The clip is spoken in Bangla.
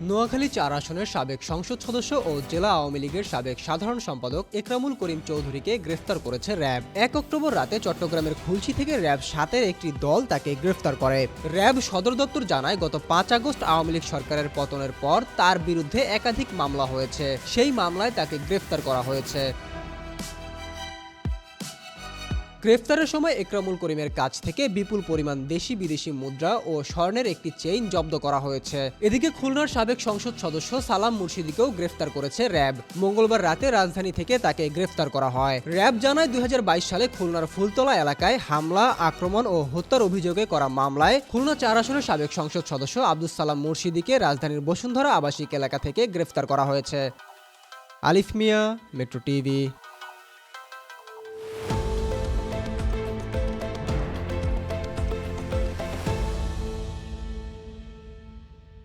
নোয়াখালী চার আসনের সাবেক সংসদ সদস্য ও জেলা আওয়ামী লীগের সাবেক সাধারণ সম্পাদক একরামুল করিম চৌধুরীকে গ্রেফতার করেছে র্যাব। এক অক্টোবর রাতে চট্টগ্রামের খুলশি থেকে র্যাব সাতের একটি দল তাকে গ্রেফতার করে। র্যাব সদর দপ্তর জানায়, গত পাঁচ আগস্ট আওয়ামী লীগ সরকারের পতনের পর তার বিরুদ্ধে একাধিক মামলা হয়েছে। সেই মামলায় তাকে গ্রেফতার করা হয়েছে। গ্রেফতারের সময় একরামুল করিমের কাছ থেকে বিপুল পরিমাণ দেশি বিদেশি মুদ্রা ও স্বর্ণের একটি চেইন জব্দ করা হয়েছে। এদিকে খুলনার সাবেক সংসদ সদস্য সালাম মুর্শিদিকেও গ্রেফতার করেছে র্যাব। মঙ্গলবার রাতে রাজধানী থেকে তাকে গ্রেফতার করা হয়। র্যাব জানায়, দুই হাজার বাইশ সালে খুলনার ফুলতলা এলাকায় হামলা, আক্রমণ ও হত্যার অভিযোগে করা মামলায় খুলনা চার আসনের সাবেক সংসদ সদস্য আব্দুল সালাম মুর্শিদিকে রাজধানীর বসুন্ধরা আবাসিক এলাকা থেকে গ্রেফতার করা হয়েছে। আলিফ মিয়া, মেট্রো টিভি।